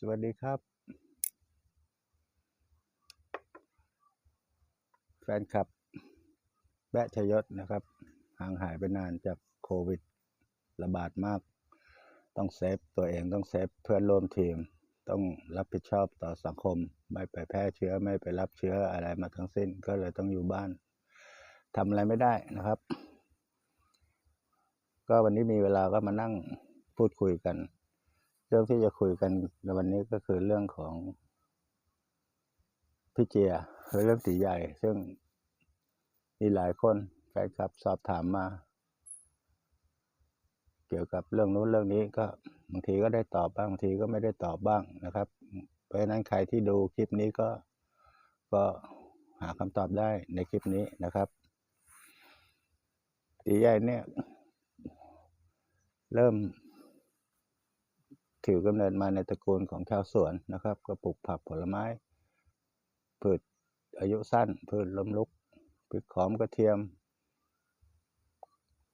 สวัสดีครับ แฟนคลับ แบะชยศนะครับ ห่างหายไปนานจากโควิด ระบาดมาก ต้องเซฟตัวเองต้องเซฟเพื่อนร่วมทีม ต้องรับผิดชอบต่อสังคม ไม่ไปแพร่เชื้อไม่ไปรับเชื้ออะไรมาทั้งสิ้น ก็เลยต้องอยู่บ้านทำอะไรไม่ได้นะครับ ก็วันนี้มีเวลาก็มานั่งพูดคุยกัน เรื่องที่จะคุยกันในวันนี้ก็คือเรื่องของพี่เจียคือเรื่องตีใหญ่ ซึ่งมีหลายคนแฟนคลับสอบถามมา เกี่ยวกับเรื่องนู้นเรื่องนี้ก็บางทีก็ได้ตอบบ้างบางทีก็ไม่ได้ตอบบ้างนะครับ เพราะฉะนั้นใครที่ดูคลิปนี้ก็ก็หาคำตอบได้ในคลิปนี้นะครับตีใหญ่เนี่ย เริ่ม ถือกำเนิดมาในตระกูลของชาวสวนนะครับก็ปลูกผักผลไม้ พืชอายุสั้น พืชล้มลุกพริกหอมกระเทียม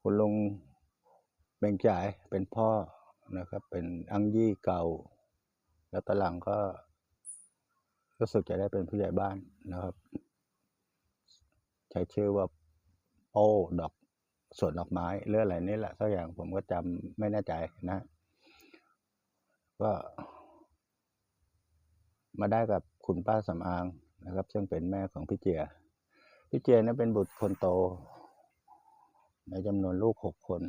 คุณลุงเบ่งจ่ายเป็นพ่อนะครับ เป็นอังยี่เก่า แล้วตอนหลังก็รู้สึกจะได้เป็นผู้ใหญ่บ้านนะครับ ใช้ชื่อว่าโอ้ดอกสวนดอกไม้เรื่องอะไรนี่แหละสักอย่างผมก็จำไม่แน่ใจนะ ก็ มาได้กับคุณป้าสำอางนะครับ ซึ่งเป็นแม่ของพี่เจีย พี่เจียนั้นเป็นบุตรคนโต ในจำนวนลูกหกคน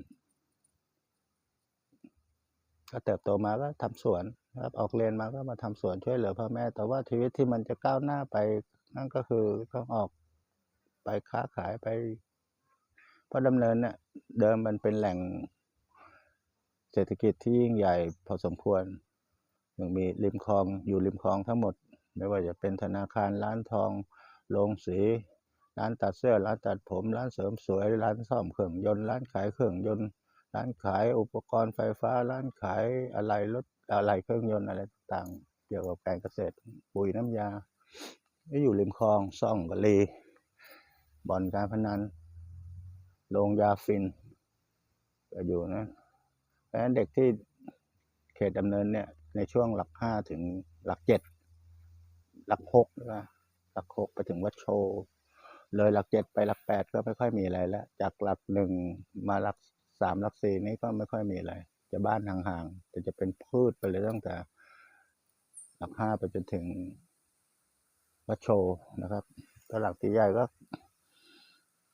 ก็เติบโตมาก็ทำสวนครับออกเรียนมาก็มาทำสวนช่วยเหลือพ่อแม่ แต่ว่าชีวิตที่มันจะก้าวหน้าไป นั่นก็คือต้องออกไปค้าขายไปเพราะดำเนินเนี่ยเดิมมันเป็นแหล่ง เศรษฐกิจที่ยิ่งใหญ่พอสมควรยังมีริมคลองอยู่ริมคลองทั้งหมด ไม่ว่าจะเป็นธนาคารร้านทองโรงสี ร้านตัดเสื้อร้านตัดผม ร้านเสริมสวย ร้านซ่อมเครื่องยนต์ร้านขายเครื่องยนต์ ร้านขายอุปกรณ์ไฟฟ้า ร้านขายอะไรรถอะไรเครื่องยนต์อะไรต่างเกี่ยวกับการเกษตรปุ๋ยน้ำยาก็อยู่ริมคลองซ่องกะลีบ่อนการพนันโรงยาฟินก็อยู่นะ เพราะฉะนั้นเด็กที่เขตดำเนินเนี่ย ในช่วงหลักห้าถึงหลักเจ็ดหลักหกนะหลักหกไปถึงวัดโชว์เลยหลักเจ็ดไปหลักแปดก็ไม่ค่อยมีอะไรแล้ว จากหลักหนึ่งมาหลักสามหลักสี่นี่ก็ไม่ค่อยมีอะไร จะบ้านห่างๆแต่จะเป็นพืชไปเลยตั้งแต่ หลักห้าไปจนถึงวัดโชว์นะครับแล้วหลักที่ใหญ่ก็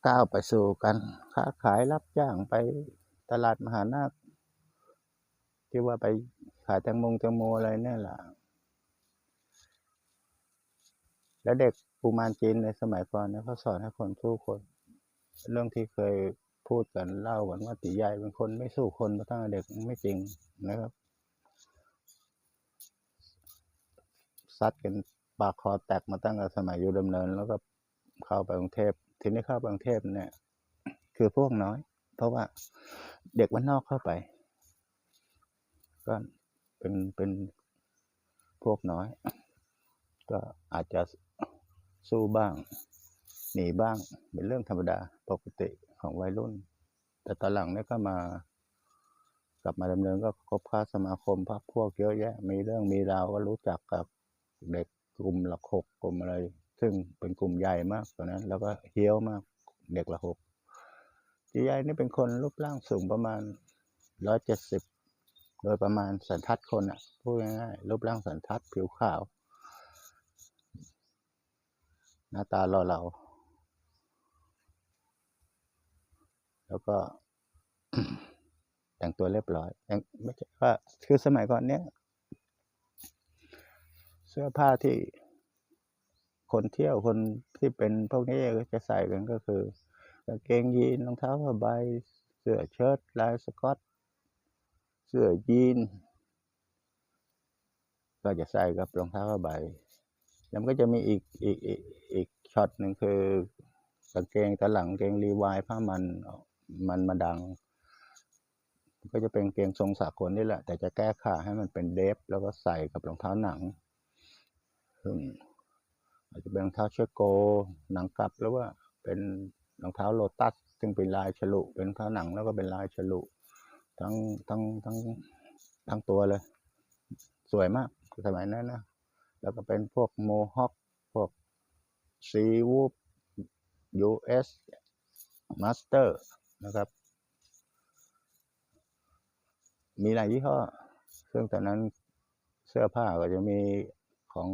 ก้าวไปสู่การค้าขายรับจ้างไปตลาดมหานาค ที่ว่าไปขายแตงโมงแตงโมอะไรนี่แหละแล้วเด็กปูมานจีนในสมัยก่อนเนี่ยเขาสอนให้คนสู้คน เรื่องที่เคยพูดกันเล่ากันว่าตีใหญ่เป็นคนไม่สู้คนมาตั้งแต่เด็กไม่จริงนะครับซัดกันปากคอแตกมาตั้งแต่สมัยอยู่ดำเนิน แล้วก็เข้าไปกรุงเทพทีนี้เข้าไปกรุงเทพเนี่ย คือพวกน้อย เพราะว่าเด็กวันนอกเข้าไป ก็เป็นเป็นพวกน้อย ก็อาจจะสู้บ้าง หนีบ้างเป็นเรื่องธรรมดาปกติของวัยรุ่น แต่ตอนหลังเนี่ยก็มากลับมาดำเนินก็คบค้าสมาคมพักพวกเยอะแยะ มีเรื่องมีราวก็รู้จักกับเด็กกลุ่มหลักหกกลุ่มอะไร ซึ่งเป็นกลุ่มใหญ่มากตอนนั้น แล้วก็เฮี้ยวมากเด็กลักหกจีใหญ่นี่เป็นคนรูปร่างสูงประมาณร้อยเจ็ดสิบ โดยประมาณสันทัดคนอะพูดง่ายๆรูปร่างสันทัดผิวขาว หน้าตาหล่อเหลาแล้วก็ แต่งตัวเรียบร้อยแต่งไม่ใช่ว่าคือสมัยก่อนเนี้ยเสื้อผ้าที่คนเที่ยวคนที่เป็นพวกนี้ก็จะใส่กันก็คือกางเกงยีนรองเท้าผ้าใบเสื้อเชิ้ตลายสกอต เสื้อยีนก็จะใส่กับรองเท้าผ้าใบ แล้วก็จะมีอีกอีกอีกอีกช็อตหนึ่งคือกางเกงตะหลังเกงรีวายผ้ามันมันมาดัง ก็จะเป็นเกงทรงสากลนี่แหละ แต่จะแก้ขาให้มันเป็นเดฟ แล้วก็ใส่กับรองเท้าหนังซึ่งอาจจะเป็นรองเท้าเชโก หนังกลับหรือว่าเป็นรองเท้าโลตัสซึ่งเป็นลายฉลุเป็นรองเท้าหนังแล้วก็เป็นลายฉลุ ทั้งทั้งทั้งทั้งตัวเลย สวยมากสมัยนั้นนะแล้วก็เป็นพวกโมฮอคพวกซีวูฟ US Master นะครับ มีหลายยี่ห้อซึ่งตอนนั้นเสื้อผ้าก็จะมีของ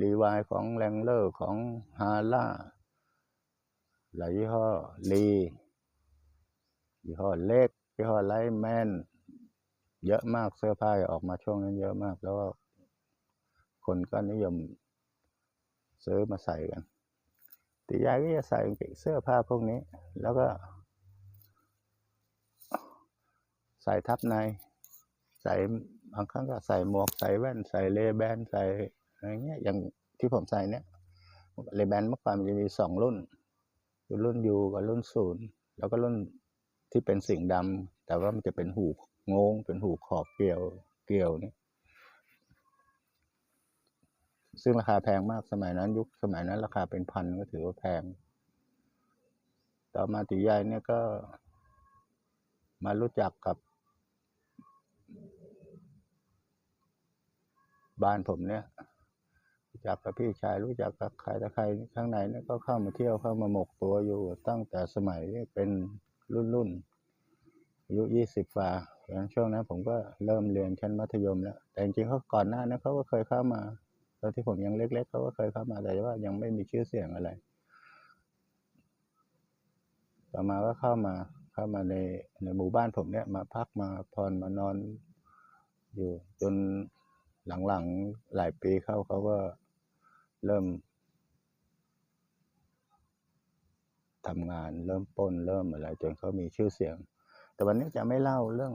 รีวายของแรงเลอร์ของฮาร่าหลายยี่ห้อลียี่ห้อเล็ก ยี่ห้อไลแมนเยอะมากเสื้อผ้าออกมาช่วงนั้นเยอะมาก แล้วก็คนก็นิยมซื้อมาใส่กันตียายก็จะใส่เกเสื้อผ้าพวกนี้ แล้วก็ ใส่ทับใน ใส่บางครั้งก็ใส่หมวกใส่แว่น ใส่เลแบนใส่อะไรเงี้ยอย่างที่ผมใส่เนี่ยเลแบนเมื่อก่อนมันจะมีสองรุ่นคือรุ่นยูกับรุ่นศูนย์แล้วก็รุ่น ที่เป็นสิ่งดำแต่ว่ามันจะเป็นหูงง เป็นหูขอบเกลียวเกลียวนี่ซึ่งราคาแพงมากสมัยนั้น ยุคสมัยนั้น ราคาเป็นพันก็ถือว่าแพง ต่อมาตีใหญ่เนี่ยก็ มารู้จักกับ บ้านผมเนี่ยรู้จักกับพี่ชายรู้จักกับใครแต่ใครข้างในเนี่ยก็เข้ามาเที่ยวเข้ามาหมกตัวอยู่ตั้งแต่สมัยเป็น รุ่นรุ่นอายุยี่สิบฝ่าเพราะฉะนั้นช่วงนั้นผมก็เริ่มเรียนชั้นมัธยมแล้ว แต่จริงๆเขาก่อนหน้านั้นเขาก็เคยเข้ามา ตอนที่ผมยังเล็ก ๆเขาก็เคยเข้ามาแต่ว่ายังไม่มีชื่อเสียงอะไร ต่อมาก็เข้ามาเข้ามาในในหมู่บ้านผมเนี่ยมาพักมาพรมานอนอยู่จนหลังๆหลายปีเข้าเขาก็เริ่ม ทำงานเริ่มป้นเริ่มอะไรจนเขามีชื่อเสียง แต่วันนี้จะไม่เล่าเรื่อง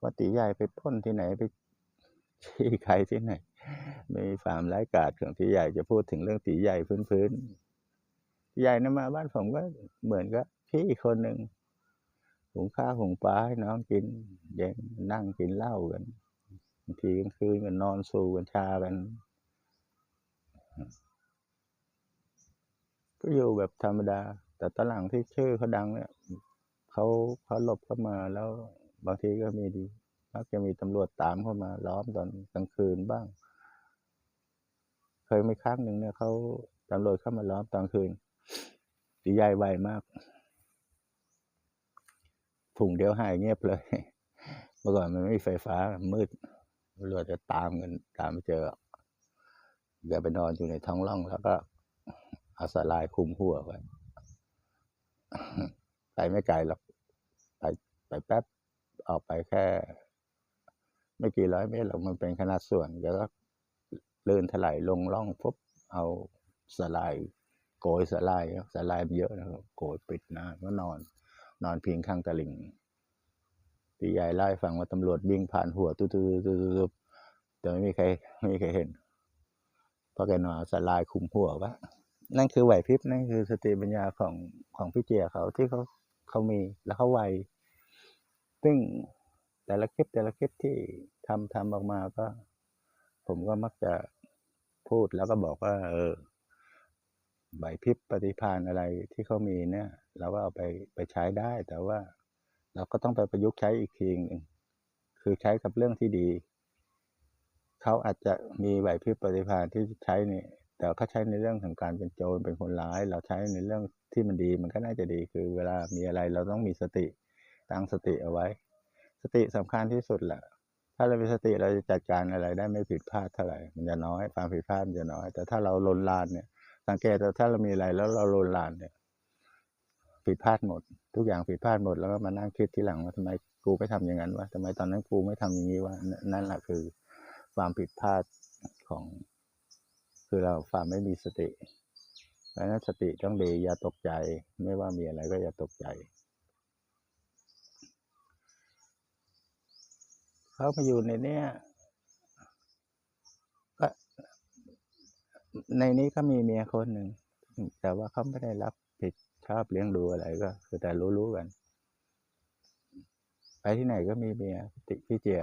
ว่าตีใหญ่ไปปล้นที่ไหนไปชี้ใครที่ไหนมีฟาร์มไร้กาดของตีใหญ่จะพูดถึงเรื่องตีใหญ่พื้นๆตีใหญ่นะมา บ้านผมก็เหมือนกับพี่คนหนึ่งหุงข้าวหุงปลาให้น้องกินเย็นนั่งกินเหล้ากันบางทีกลางคืนก็นอนสูบกัญชากัน ก็อยู่แบบธรรมดา แต่ตอนหลังที่ชื่อเขาดังเนี่ยเขาเขาหลบเข้ามาแล้วบางทีก็มีดีมักจะมีตำรวจตามเข้ามาล้อมตอนกลางคืนบ้าง เคยมีครั้งหนึ่งเนี่ยเขาตำรวจเข้ามาล้อมตอนคืนตีใหญ่ไวมากถุงเดียวหายเงียบเลย เมื่อก่อนมันไม่มีไฟฟ้ามืดตำรวจจะตามกันตามไม่เจอแกไปนอนอยู่ในท้องร่องแล้วก็ เอาสลายคุมหัวไว้ไปไม่ไกลหรอกไปไปแป๊บออกไปแค่ ไม่กี่ร้อยเมตรหรอกมันเป็นขนาดส่วนแล้วก็เลื่นถลายลงร่องปุ๊บเอาสลายโกยสลายสลายมันเยอะนะครับโกยปิดหน้าก็นอน นอนพิงข้างตะลิงตีใหญ่ไล่ฟังว่าตำรวจวิ่งผ่านหัวตุ๊บๆๆแต่ไม่มีใครไม่มีใครเห็นเพราะแกนอนสลายคุมหัวไว้ นั่นคือไหวพริบนั่นคือสติปัญญาของของพี่เจียเขาที่เขาเขามีแล้วเขาไวซึ่งแต่ละคลิปแต่ละคลิปที่ทำทำออกมาก็ ผมก็มักจะพูดแล้วก็บอกว่า เออไหวพริบปฏิภาณอะไรที่เขามีเนี่ย เราก็เอาไปไปใช้ได้ แต่ว่าเราก็ต้องไปประยุกต์ใช้อีกทีหนึ่งคือใช้กับเรื่องที่ดี เขาอาจจะมีไหวพริบปฏิภาณที่ใช้เนี่ย แต่เขาใช้ในเรื่องของการเป็นโจรเป็นคนร้าย เราใช้ในเรื่องที่มันดีมันก็น่าจะดีคือ เวลามีอะไรเราต้องมีสติตั้งสติเอาไว้ สติสำคัญที่สุดแหละถ้าเรามีสติเราจะจัดการอะไรได้ไม่ผิดพลาดเท่าไหร่มันจะน้อยความผิดพลาดมันจะน้อย แต่ถ้าเราลนลานเนี่ย สังเกตว่าถ้าเรามีอะไรแล้วเราลนลานเนี่ย ผิดพลาดหมด ทุกอย่างผิดพลาดหมดแล้วก็มานั่งคิดทีหลังว่าทำไมกูไม่ทำอย่างนั้นวะทำไมตอนนั้นกูไม่ทำอย่างนี้วะนั่นแหละคือ ความผิดพลาดของ คือเราความไม่มีสติเพราะนั้นสติต้องดีอย่าตกใจ ไม่ว่ามีอะไรก็อย่าตกใจเขามาอยู่ในเนี้ยก็ในนี้ก็มีเมียคนหนึ่งแต่ว่าเขาไม่ได้รับผิดชอบเลี้ยงดูอะไรก็ คือแต่รู้ๆกัน ไปที่ไหนก็มีเมียติพี่เจีย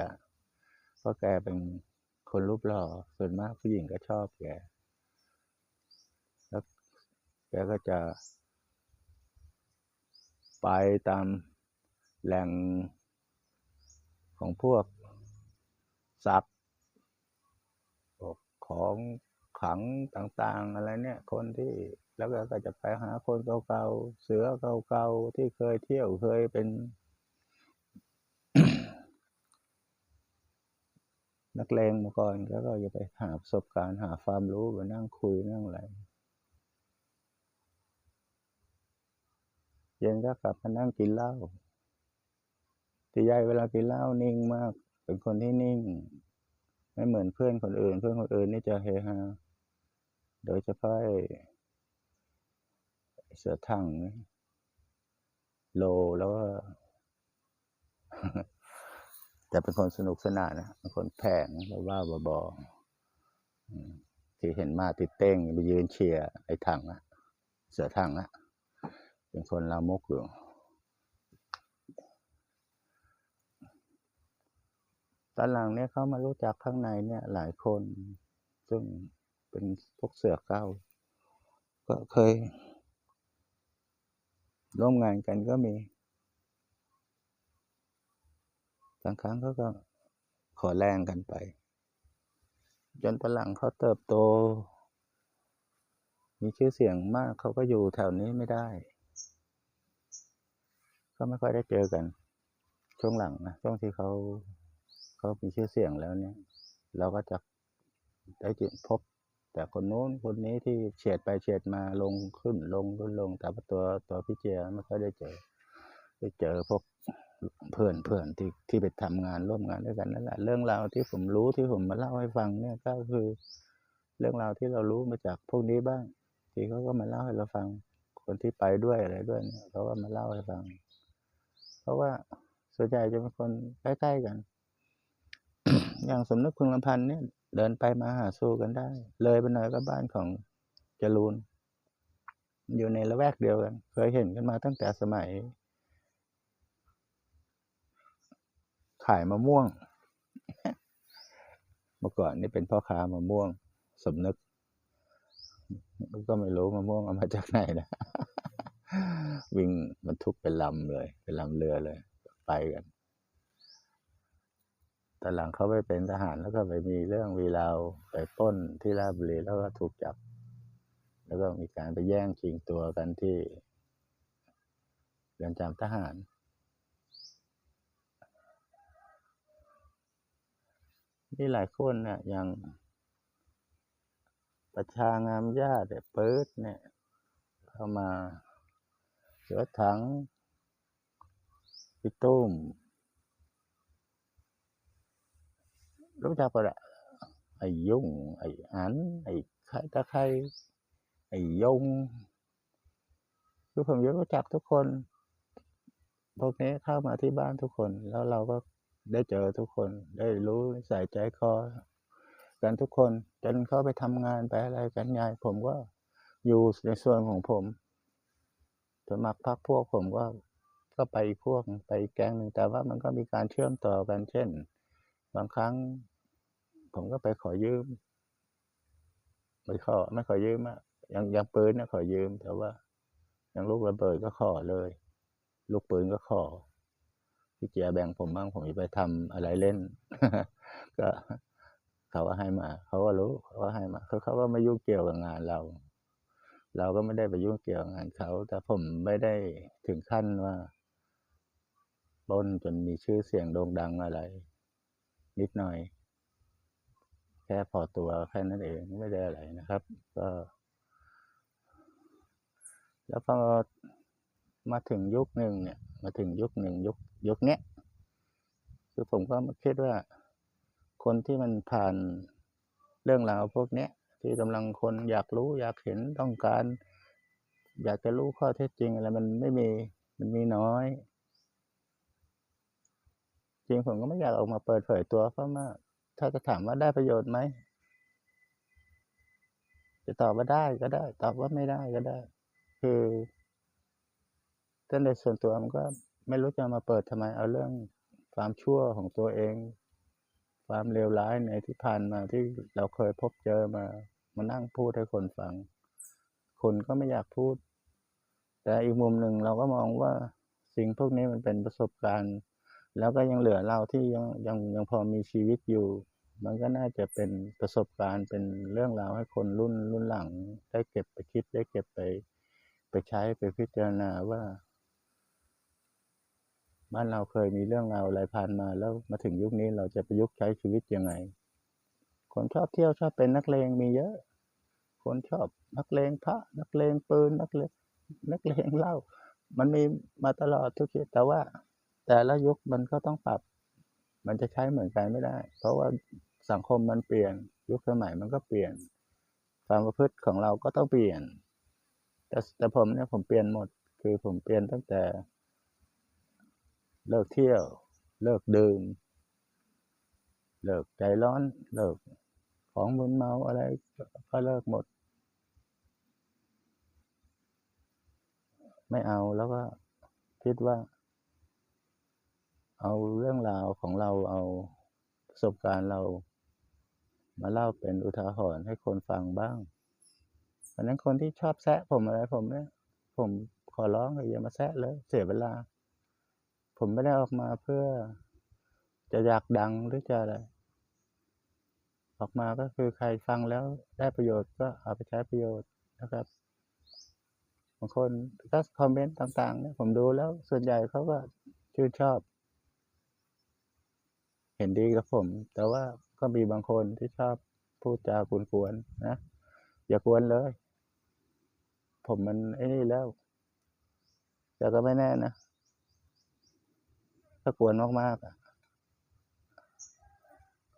เพราะแกเป็นคนรูปหล่อส่วนมากผู้หญิงก็ชอบแก กก็จะ ไปตามแหล่งของพวกศักดิ์ของขังต่างๆ อะไรเนี่ย คนที่แล้วก็ก็จะไปหาคนเก่าๆ เสือเก่าๆ ที่เคยเที่ยวเคยเป็น นักเลงมาก่อนแล้วก็จะไปหาประสบการณ์หาความรู้มานั่งคุยนั่งอะไร เย็นก็กลับมานั่งกินเหล้าแต่ยายเวลากินเหล้านิ่งมาก เป็นคนที่นิ่ง ไม่เหมือนเพื่อนคนอื่น เพื่อนคนอื่นนี่จะเฮฮา โดยเฉพาะเสือทังโลแล้วก็จะเป็นคนสนุกสนานนะเป็นคนแผลงบ้าๆบอๆอืมที่เห็นมาติดเต้งไปยืนเชียร์ไอ้ทั่งอะเสือทังอะ เป็นคนลามกอยู่ตอนหลังเนี่ยเขามารู้จักข้างในเนี่ยหลายคน ซึ่งเป็นพวกเสือเก้า ก็เคย ร่วมงานกันก็มีบางครั้งเขาก็ขอแรงกันไป จนตอนหลังเขาเติบโต มีชื่อเสียงมากเขาก็อยู่แถวนี้ไม่ได้ ก็ไม่ค่อยได้เจอกัน ช่วงหลังนะช่วงที่เขาเขามีชื่อเสียงแล้วเนี่ย เราก็จะได้จพบ แต่คนโน้นคนนี้ที่เฉียดไปเฉียดมาลงขึ้นลงขึ้นลงแต่ว่าตัวตัวพี่เจียไม่ค่อยได้เจอได้เจอพวกเพื่อนๆที่ที่ไปทำงานร่วมงานด้วยกันนั่นแหละเรื่องราวที่ผมรู้ที่ผมมาเล่าให้ฟังเนี่ยก็คือ เรื่องราวที่เรารู้มาจากพวกนี้บ้าง ที่เขาก็มาเล่าให้เราฟัง คนที่ไปด้วยอะไรด้วยเนี่ยเขาก็มาเล่าให้ฟัง เพราะว่าส่วนใหญ่จะเป็นคนใกล้ๆกัน อย่างสมนึกพึงลำพันธ์เนี่ย เดินไปมาหาสู่กันได้ เลยไปหน่อยก็บ้านของจรูนอยู่ในละแวกเดียวกัน เคยเห็นกันมาตั้งแต่สมัย ขายมะม่วง เมื่อก่อนนี่เป็นพ่อค้ามะม่วง สมนึก ก็ไม่รู้มะม่วงเอามาจากไหนนะ วิ่งบรรทุกเป็นลำเลย เป็นลำเรือเลย ไปกันตอนหลังเขาไปเป็นทหารแล้วก็ไปมีเรื่องมีราวไปป้นที่ราชบุรีแล้วก็ถูกจับ แล้วก็มีการไปแย่งชิงตัวกันที่เรือนจำทหาร มีหลายคนน่ะอย่างประชางามญาติเปื๊ดเนี่ย เข้ามา เสือถังพี่ตุ้มรู้จักหมดอะไอ้ยุ่ง ไอ้อัน ไอ้ไข่ตะไครไอ้ยงคือผมรู้จักทุกคน พวกนี้เข้ามาที่บ้านทุกคน แล้วเราก็ได้เจอทุกคน ได้รู้นิสัยใจคอ กันทุกคน จนเขาไปทำงานไปอะไรกันใหญ่ผมก็อยู่ในส่วนของผม ส่วนมากพรรคพวกผมก็ก็ไปพวกไปแก๊งหนึ่งแต่ว่ามันก็มีการเชื่อมต่อกันเช่น บางครั้ง ผมก็ไปขอยืมไม่ขอไม่ขอยืมอะอย่างย่างปืนนี่ยขอยืม แต่ว่าอย่างลูกระเบิดก็ขอเลย ลูกปืนก็ขอพี่เจียแบ่งผมบ้างผมจะไปทำอะไรเล่น ก็เขาก็ให้มา เขาก็รู้เขาก็ให้มาคือเขาก็ไม่ยุ่งเกี่ยวกับงานเรา เราก็ไม่ได้ไปยุ่งเกี่ยวกับงานเขา แต่ผมไม่ได้ถึงขั้นว่าปล้นจนมีชื่อเสียงโด่งดังอะไร นิดหน่อย แค่พอตัวแค่นั้นเองไม่ได้อะไรนะครับ ก็ แล้วพอมาถึงยุคหนึ่งเนี่ย มาถึงยุคหนึ่งยุคยุคเนี้ยคือผมก็มาคิดว่า คนที่มันผ่านเรื่องราวพวกเนี้ย ที่กำลังคนอยากรู้อยากเห็นต้องการ อยากจะรู้ข้อเท็จจริงอะไรมันไม่มีมันมีน้อย จริงผมก็ไม่อยากออกมาเปิดเผยตัวเพราะว่าถ้าจะถามว่าได้ประโยชน์ไหมจะตอบว่าได้ก็ได้ ตอบว่าไม่ได้ก็ได้ คือถ้าในส่วนตัวมันก็ไม่รู้จะมาเปิดทำไมเอาเรื่องความชั่วของตัวเอง ความเลวร้ายในที่ผ่านมาที่เราเคยพบเจอมามานั่งพูดให้คนฟัง คนก็ไม่อยากพูด แต่อีกมุมหนึ่งเราก็มองว่าสิ่งพวกนี้มันเป็นประสบการณ์ แล้วก็ยังเหลือเราที่ยังยังยังพอมีชีวิตอยู่ มันก็น่าจะเป็นประสบการณ์เป็นเรื่องราวให้คนรุ่นรุ่นหลัง ได้เก็บไปคิดได้เก็บไป ไปใช้ไปพิจารณาว่า บ้านเราเคยมีเรื่องราวอะไรผ่านมาแล้วมาถึงยุคนี้เราจะประยุกต์ใช้ชีวิตยังไง คนชอบเที่ยวชอบเป็นนักเลงมีเยอะ คนชอบนักเลงพระ นักเลงปืนนักเลงนักเลงเหล้ามันมีมาตลอดทุกทีแต่ว่า แต่ละยุคมันก็ต้องปรับ มันจะใช้เหมือนกันไม่ได้ เพราะว่าสังคมมันเปลี่ยน ยุคสมัยมันก็เปลี่ยน ความประพฤติของเราก็ต้องเปลี่ยน แต่แต่ผมเนี่ยผมเปลี่ยนหมด คือผมเปลี่ยนตั้งแต่ เลิกเที่ยว เลิกดื่ม เลิกใจร้อน เลิกของมึนเมาอะไรก็เลิกหมด ไม่เอาแล้วก็คิดว่า เอาเรื่องราวของเราเอาประสบการณ์เรา มาเล่าเป็นอุทาหรณ์ให้คนฟังบ้างเพราะนั้นคนที่ชอบแซะผมอะไรผมเนี่ย ผมขอร้องเลยอย่ามาแซะเลย เสียเวลา ผมไม่ได้ออกมาเพื่อจะอยากดังหรือจะอะไร ออกมาก็คือใครฟังแล้วได้ประโยชน์ก็เอาไปใช้ประโยชน์นะครับบางคนก็คอมเมนต์ต่างๆเนี่ยผมดูแล้วส่วนใหญ่เขาก็ชื่นชอบ เห็นดีกับผม แต่ว่าก็มีบางคนที่ชอบพูดจากวน ๆ นะ อย่ากวนเลย ผมมันไอ้นี่แล้ว แต่ก็ไม่แน่นะ ถ้ากวนมากๆอะ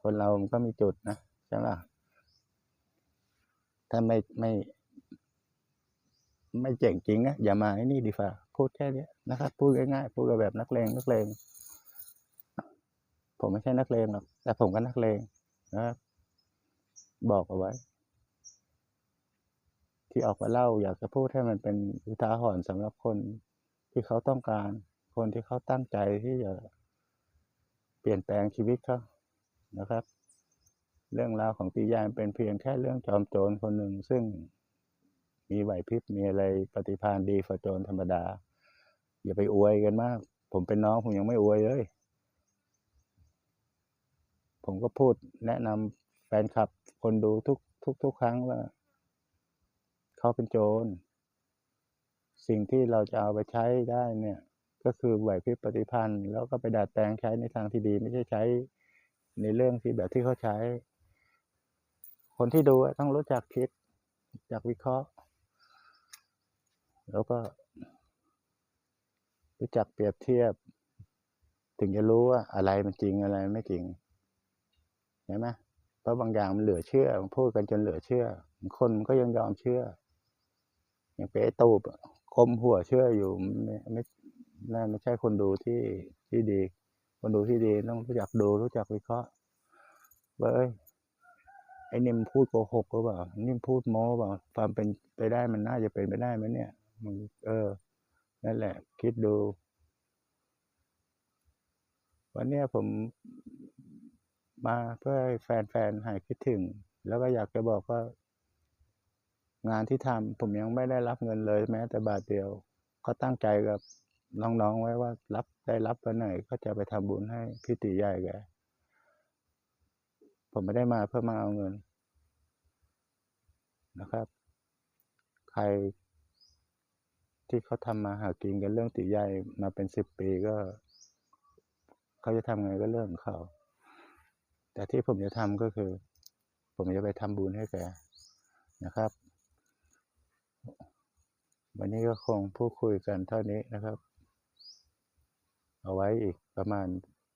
คนเรามันก็มีจุดนะใช่ไหมถ้าไม่ไม่ไม่เจ๋งจริงอะอย่ามาไอ้นี่ดีกว่าพูดแค่นี้นะครับพูดง่ายๆพูดกับแบบนักเลงนักเลงผมไม่ใช่นักเลงหรอกแต่ผมก็นักเลงนะครับบอกเอาไว้ ที่ออกมาเล่าอยากจะพูดให้มันเป็นอุทาหรณ์สำหรับคนที่เขาต้องการ คนที่เขาตั้งใจที่จะเปลี่ยนแปลงชีวิตเขานะครับ เรื่องราวของตียายเป็นเพียงแค่เรื่องจอมโจรคนหนึ่งซึ่งมีไหวพริบมีอะไรปฏิภาณดีกว่าโจรธรรมดา อย่าไปอวยกันมาก ผมเป็นน้องผมยังไม่อวยเลย ผมก็พูดแนะนำแฟนคลับคนดูทุกทุกทุกครั้งว่า เขาเป็นโจร สิ่งที่เราจะเอาไปใช้ได้เนี่ย ก็คือไหวพริบปฏิภาณแล้วก็ไปดัดแปลงใช้ในทางที่ดี ไม่ใช่ใช้ในเรื่องที่แบบที่เขาใช้ คนที่ดูต้องรู้จักคิดรู้จักวิเคราะห์ แล้วก็ รู้จักเปรียบเทียบ ถึงจะรู้ว่าอะไรมันจริงอะไรไม่จริงเห็นไหมเพราะบางอย่างมันเหลือเชื่อมันพูดกันจนเหลือเชื่อ คนก็ยังยอมเชื่อ อย่างเป๊ะตูบคมหัวเชื่ออยู่ไม่ ไม่นไม่ใช่คนดูที่ที่ดี คนดูที่ดีต้องรู้จักดูรู้จักวิเคราะห์ว่าเอ้ยไอ้นี่มพูดโกหกหรือเปล่านี่มพูดโม้เปล่าความเป็นไปได้มันน่าจะเป็นไปได้ไหมเนี่ยมันเออ นั่นแหละ คิดดู วันเนี้ยผมมาเพื่อให้แฟนๆหายคิดถึง แล้วก็อยากจะบอกว่า งานที่ทำผมยังไม่ได้รับเงินเลยแม้แต่บาทเดียว ก็ตั้งใจกับ น้องๆไว้ว่ารับได้รับวันไหนก็จะไปทำบุญให้พี่ตีใหญ่แกผมไม่ได้มาเพื่อมาเอาเงินนะครับ ใครที่เขาทำมาหากินกันเรื่องตีใหญ่มาเป็นสิบปีก็ เขาจะทำไงก็เรื่องของเขา แต่ที่ผมจะทำก็คือ ผมจะไปทำบุญให้แกนะครับ วันนี้ก็คงพูดคุยกันเท่านี้นะครับ เอาไว้อีกประมาณ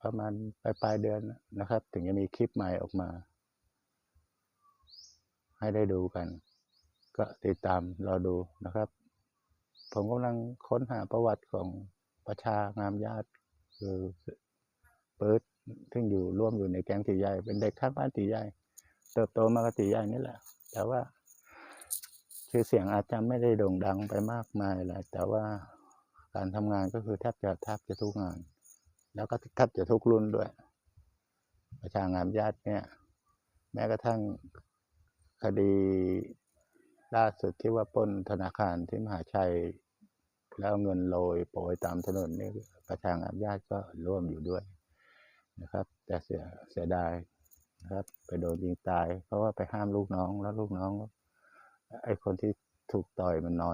ประมาณปลายปลายเดือนนะครับ ถึงจะมีคลิปใหม่ออกมา ให้ได้ดูกัน ก็ติดตามรอดูนะครับ ผมกำลังค้นหาประวัติของประชางามญาติคือเปิดซึ่งอยู่ร่วมอยู่ในแก๊งตีใหญ่เป็นเด็กข้างบ้านตีใหญ่เติบโตมากับตีใหญ่นี่แหละ แต่ว่าชื่อเสียงอาจจะไม่ได้โด่งดังไปมากมายแหละแต่ว่า การทำงานก็คือแทบจะแทบจะทุกงาน แล้วก็แทบจะทุกรุ่นด้วย ประชางามญาติเนี่ย แม้กระทั่งคดีล่าสุดที่ว่าปล้นธนาคารที่มหาชัย แล้วเอาเงินโรยโปรยตามถนนนี่ประชางามญาติก็ร่วมอยู่ด้วยนะครับ แต่เสียเสียดายนะครับไปโดนยิงตาย เพราะว่าไปห้ามลูกน้องแล้วลูกน้องไอ้คนที่ถูกต่อยมันนอน